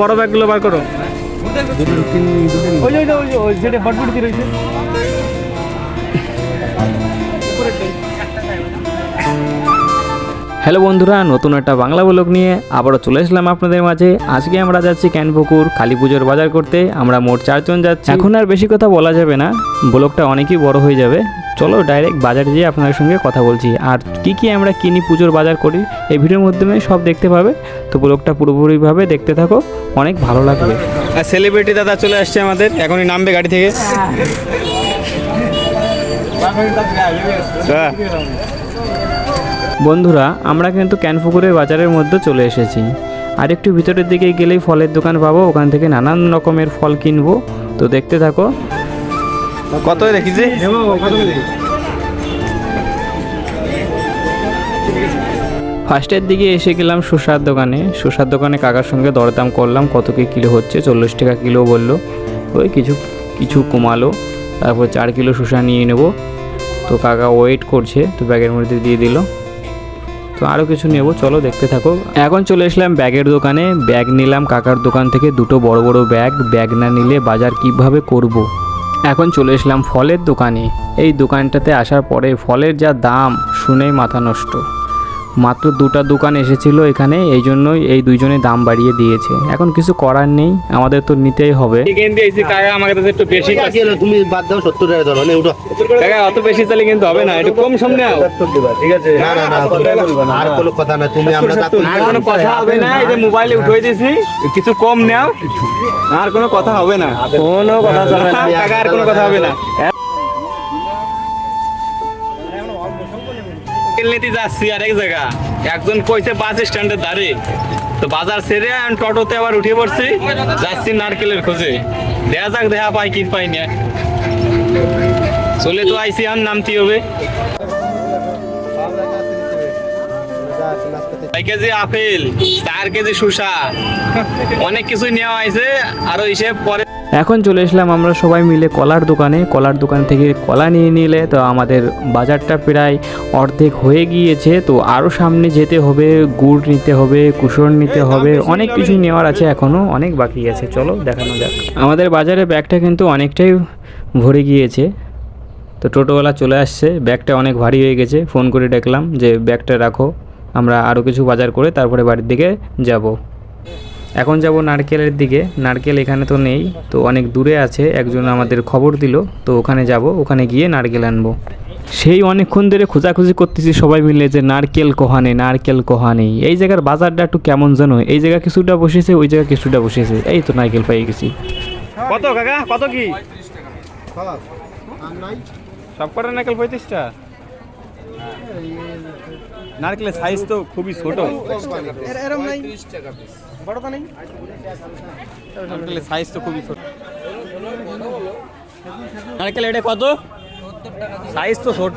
বড় ব্যাগগুলো বার করো। ওই ওই যে, ওই যেটা বটবটি রয়েছে। হ্যালো বন্ধুরা নতুন একটা বাংলা ব্লগ নিয়ে আবারও চলে এসলাম আপনাদের মাঝে। আজকে আমরা যাচ্ছি ক্যানপুকুর কালী পুজোর বাজার করতে। আমরা মোট চারজন যাচ্ছি। এখন আর বেশি কথা বলা যাবে না। ব্লগটা অনেকই বড় হয়ে যাবে। চলো ডাইরেক্ট বাজারে যেয়ে আপনাদের সঙ্গে কথা বলছি। আর কি কি আমরা কিনি পুজোর বাজার করি এই ভিডিওর মাধ্যমে সব দেখতে পাবে। তো ব্লগটা পুরোপুরিভাবে দেখতে থাকো অনেক ভালো লাগবে। আর সেলিব্রিটি দাদা চলে আসছে আমাদের এখনই নামবে গাড়ি থেকে। হ্যাঁ। বন্ধুরা আমরা কিন্তু ক্যানপুকুরের বাজারের মধ্যে চলে এসেছি। আর একটু ভিতরের দিকে গেলেই ফলের দোকান পাবো ওখান থেকে নানান রকমের ফল কিনবো। তো দেখতে থাকো। কত দেখিছি ফার্স্টের দিকে এসে গেলাম শসার দোকানে। শসার দোকানে কাকার সঙ্গে দরদাম করলাম কত কি কিলো হচ্ছে চল্লিশ টাকা কিলো বলল। ওই কিছু কিছু কমালো তারপর চার কিলো শসা নিয়ে নেব। তো কাকা ওয়েট করছে তো ব্যাগের মধ্যে দিয়ে দিল। তো আরও কিছু নেব, চলো দেখতে থাকো। এখন চলে এসলাম ব্যাগের দোকানে। ব্যাগ নিলাম, কাকার দোকান থেকে দুটো বড় বড় ব্যাগ। ব্যাগ না নিলে বাজার কীভাবে করব। এখন চলে এসলাম ফলের দোকানে। এই দোকানটাতে আসার পরে ফলের যা দাম, শুনেই মাথা নষ্ট। মাত্র দুটা দোকান এসেছিল এখানে এই জন্যই এই দুইজনে দাম বাড়িয়ে দিয়েছে। এখন কিছু করার নেই আমাদের তো নিতেই হবে। একটু বেশি তুমি বাদ দাও সত্তর টাকা ধরো নে উঠো। অত বেশি তাহলে কিন্তু হবে না একটু কম সামনে ঠিক আছে না না না আর কোনো কথা না তুমি আমরা আর কোনো কথা হবে না এই যে মোবাইলে দিয়েছি কিছু কম নাও আর কোনো কথা হবে না। কোনো কথা হবে না। টাকা আর কোনো কথা হবে না। নিতে যাচ্ছি আর এক জায়গা। একজন কইছে, বাস স্ট্যান্ডের ধারে। তো বাজার ছেড়ে আমি টোটোতে আবার উঠে পড়ছি, যাচ্ছি নারকেলের খোঁজে। দেখা যাক দেখা পাই কি পাই না। চলে তো আইসি আর নামতে হবে। কেজি আপেল, চার কেজি শসা, অনেক কিছু নেওয়া হয়েছে। আরও হিসেব পরে এখন চলে এসলাম আমরা সবাই মিলে কলার দোকানে। কলার দোকান থেকে কলা নিয়ে নিলে তো আমাদের বাজারটা প্রায় অর্ধেক হয়ে গিয়েছে। তো আরও সামনে যেতে হবে, গুড় নিতে হবে কুশন নিতে হবে, অনেক কিছু নেওয়ার আছে এখনও অনেক বাকি আছে। চলো দেখানো যাক। আমাদের বাজারে ব্যাগটা কিন্তু অনেকটাই ভরে গিয়েছে। তো টোটোওয়ালা চলে আসছে, ব্যাগটা অনেক ভারী হয়ে গেছে। ফোন করে ডাকলাম যে ব্যাগটা রাখো, আমরা আরও কিছু বাজার করে তারপরে বাড়ির দিকে যাব। এখন যাব নারকেলের দিকে। নারকেল এখানে তো নেই তো অনেক দূরে আছে। একজন আমাদের খবর দিল তো ওখানে যাব ওখানে গিয়ে নারকেল আনব। সেই অনেকক্ষণ ধরে খোঁজাখুঁজি করতেছি সবাই মিলে যে নারকেল কোহা নেই নারকেল কোহা নেই এই জায়গার বাজারটা একটু কেমন জানো এই জায়গা কিছুটা বসেছে ওই জায়গা কিছুটা বসেছে। এই তো নারকেল পেয়ে গেছি। কত কাকা? কত কি? সব কটা নারকেল পঁয়ত্রিশটা? নারকেলের সাইজ তো খুবই ছোট। নারকেলের সাইজ তো খুবই ছোট। নারকেল এটা কত? সাইজ তো ছোট।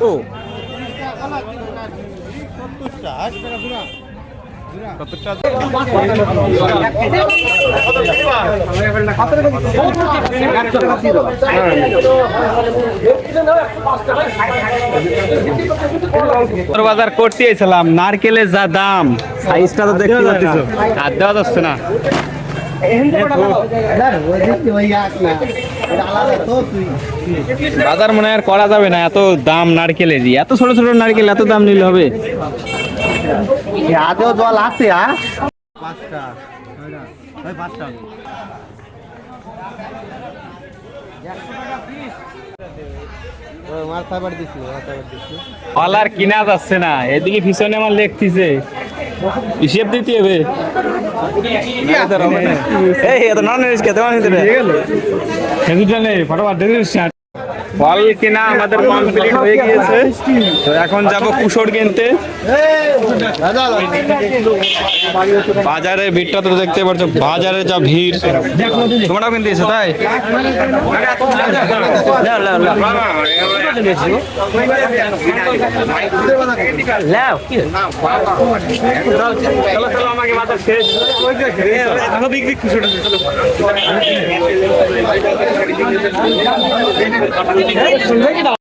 বাজার করতে এসেছিলাম, নারকেলের যা দাম, সাইজটা তো দেখতে পাচ্ছ হাত দেওয়া যাচ্ছে না। বাজার মনে আর করা যাবে না, এত দাম নারকেলেরই। এত ছোট ছোট নারকেল, এত দাম নিলে হবে? আদেও জল আছে হ্যাঁ আর কিনা যাচ্ছে না এদিকে পিছনে আমার লেখতিছে হিসেব দিতে হবে। এই এত নন খেতে মানে খেজুরটা নেই ফটোফট ফল কিনা আমাদের কমপ্লিট হয়ে গিয়েছে। তো এখন যাব কুসর কিনতে। বাজারে ভিড়টা তো দেখতে পাচ্ছ বাজারে যা ভিড়। তোমরাও কিনতে এসো তাই? লাও।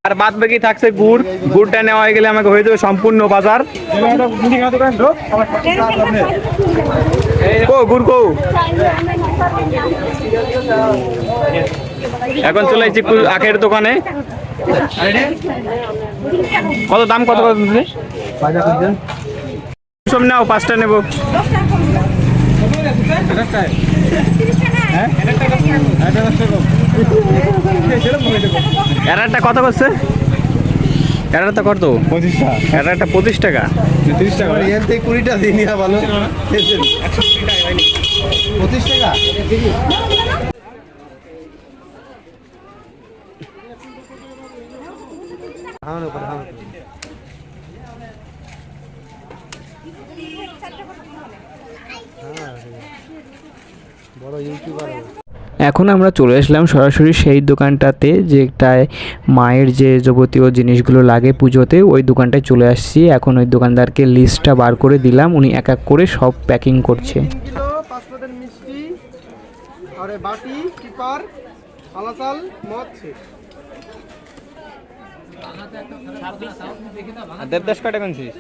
আর বাদ বাকি থাকছে গুড়। গুড়টা নেওয়া হয়ে গেলে আমাকে হয়ে যাবে সম্পূর্ণ বাজার। কো, গুড় কো। এখন চলে এসেছি আখের দোকানে। কত দাম, কত কত? সব নাও, পাঁচটা নেব। কত করছে? এরারটা কত? এরারটা পঁচিশ টাকা। এর থেকে কুড়িটা দিন ভালো। পঁচিশ টাকা? বড় ইউটিউবার এখন আমরা চলে আসলাম সরাসরি সেই দোকানটাতে যেটায় মায়ের যে যাবতীয় জিনিসগুলো লাগে পুজোতে ওই দোকানটায় চলে আসছি। এখন ওই দোকানদারকে লিস্টটা বার করে দিলাম। উনি এক এক করে সব প্যাকিং করছে। কাটে কোনছিস?